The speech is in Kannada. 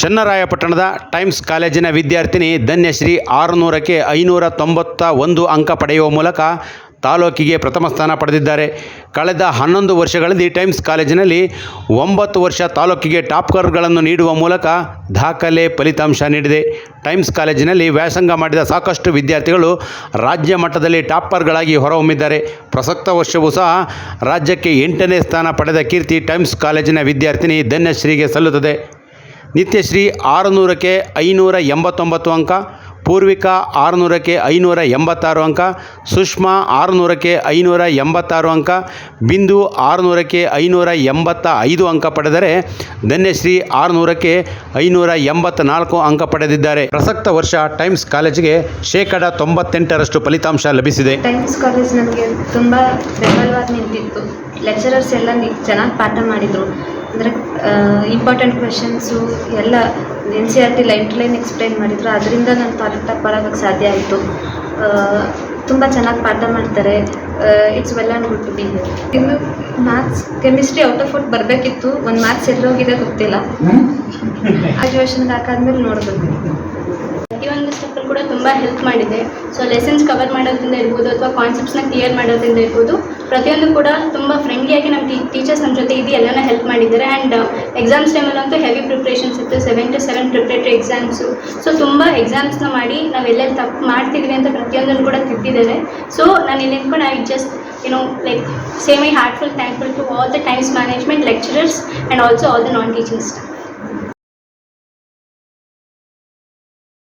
ಚನ್ನರಾಯಪಟ್ಟಣದ ಟೈಮ್ಸ್ ಕಾಲೇಜಿನ ವಿದ್ಯಾರ್ಥಿನಿ ಧನ್ಯಶ್ರೀ ಆರುನೂರಕ್ಕೆ ಐನೂರ ತೊಂಬತ್ತ ಒಂದು ಅಂಕ ಪಡೆಯುವ ಮೂಲಕ ತಾಲೂಕಿಗೆ ಪ್ರಥಮ ಸ್ಥಾನ ಪಡೆದಿದ್ದಾರೆ. ಕಳೆದ ಹನ್ನೊಂದು ವರ್ಷಗಳಲ್ಲಿ ಟೈಮ್ಸ್ ಕಾಲೇಜಿನಲ್ಲಿ ಒಂಬತ್ತು ವರ್ಷ ತಾಲೂಕಿಗೆ ಟಾಪ್ಕರ್ಗಳನ್ನು ನೀಡುವ ಮೂಲಕ ದಾಖಲೆ ಫಲಿತಾಂಶ ನೀಡಿದೆ. ಟೈಮ್ಸ್ ಕಾಲೇಜಿನಲ್ಲಿ ವ್ಯಾಸಂಗ ಮಾಡಿದ ಸಾಕಷ್ಟು ವಿದ್ಯಾರ್ಥಿಗಳು ರಾಜ್ಯ ಮಟ್ಟದಲ್ಲಿ ಟಾಪರ್ಗಳಾಗಿ ಹೊರಹೊಮ್ಮಿದ್ದಾರೆ. ಪ್ರಸಕ್ತ ವರ್ಷವೂ ಸಹ ರಾಜ್ಯಕ್ಕೆ ಎಂಟನೇ ಸ್ಥಾನ ಪಡೆದ ಕೀರ್ತಿ ಟೈಮ್ಸ್ ಕಾಲೇಜಿನ ವಿದ್ಯಾರ್ಥಿನಿ ಧನ್ಯಶ್ರೀಗೆ ಸಲ್ಲುತ್ತದೆ. ನಿತ್ಯಶ್ರೀ ಆರುನೂರಕ್ಕೆ ಐನೂರ ಎಂಬತ್ತೊಂಬತ್ತು ಅಂಕ, ಪೂರ್ವಿಕಾ ಆರುನೂರಕ್ಕೆ ಐನೂರ ಎಂಬತ್ತಾರು ಅಂಕ, ಸುಷ್ಮಾ ಆರುನೂರಕ್ಕೆ ಐನೂರ ಎಂಬತ್ತಾರು ಅಂಕ, ಬಿಂದು ಆರುನೂರಕ್ಕೆ ಐನೂರ ಎಂಬತ್ತ ಐದು ಅಂಕ ಪಡೆದರೆ ಧನ್ಯಶ್ರೀ ಆರುನೂರಕ್ಕೆ ಐನೂರ ಎಂಬತ್ತ್ನಾಲ್ಕು ಅಂಕ ಪಡೆದಿದ್ದಾರೆ. ಪ್ರಸಕ್ತ ವರ್ಷ ಟೈಮ್ಸ್ ಕಾಲೇಜಿಗೆ ಶೇಕಡ ತೊಂಬತ್ತೆಂಟರಷ್ಟು ಫಲಿತಾಂಶ ಲಭಿಸಿದೆ. ಟೈಮ್ಸ್ ಕಾಲೇಜ್ ನಮಗೆ ತುಂಬ ಬೆಂಬಲವಾಗಿ ನಿಂತಿತ್ತು. ಲೆಕ್ಚರರ್ಸ್ ಎಲ್ಲ ಚೆನ್ನಾಗಿ ಪಾಠ ಮಾಡಿದರು. ಅಂದರೆ ಇಂಪಾರ್ಟೆಂಟ್ ಕ್ವೆಶನ್ಸು ಎಲ್ಲ N C R T line to line explain ಮಾಡಿದ್ರು. ಅದರಿಂದ ನಾನು ಪಾಠ ಬರೋದಕ್ಕೆ ಸಾಧ್ಯ ಆಯಿತು. ತುಂಬ ಚೆನ್ನಾಗಿ ಪಾಠ ಮಾಡ್ತಾರೆ. It's well and good to be here ಇನ್ನು maths chemistry out of out ಬರಬೇಕಿತ್ತು. ಒಂದು ಮ್ಯಾಥ್ಸ್ ಎಲ್ಲೋಗಿದೆ ಗೊತ್ತಿಲ್ಲ. ಗ್ರಾಜುಯೇಷನ್ಗೆ ಹಾಕಾದ್ಮೇಲೆ ನೋಡಬೇಕು. ಕೂಡ ತುಂಬ ಹೆಲ್ಪ್ ಮಾಡಿದೆ. ಸೊ ಲೆಸನ್ಸ್ ಕವರ್ ಮಾಡೋದ್ರಿಂದ ಇರ್ಬೋದು ಅಥವಾ ಕಾನ್ಸೆಪ್ಟ್ಸ್ನ ಕ್ಲಿಯರ್ ಮಾಡೋದ್ರಿಂದ ಇರ್ಬೋದು. ಪ್ರತಿಯೊಂದು ಕೂಡ ತುಂಬ ಫ್ರೆಂಡ್ಲಿಯಾಗಿ ನಮ್ಮ ಟೀ ಟೀಚರ್ಸ್ ನಮ್ಮ ಜೊತೆ ಇದು ಎಲ್ಲನೂ ಹೆಲ್ಪ್ ಮಾಡಿದ್ದಾರೆ. ಆ್ಯಂಡ್ ಎಕ್ಸಾಮ್ಸ್ ಟೈಮಲ್ಲಂತೂ ಹೆವಿ ಪ್ರಿಪ್ರೇಷನ್ಸ್ ಇತ್ತು. Seven to seven preparatory exams so ತುಂಬ ಎಕ್ಸಾಮ್ಸ್ನ ಮಾಡಿ ನಾವು ಎಲ್ಲೆಲ್ಲಿ ತಪ್ಪು ಮಾಡ್ತಿದ್ವಿ ಅಂತ ಪ್ರತಿಯೊಂದನ್ನು ಕೂಡ ತಿದ್ದಿದ್ದಾರೆ ಸೊ ನಾನು ಇಲ್ಲಿ ನಿಂತ್ಕೊಂಡು I just you know like same I heartful thankful to all the times management lecturers and also all the non teaching staff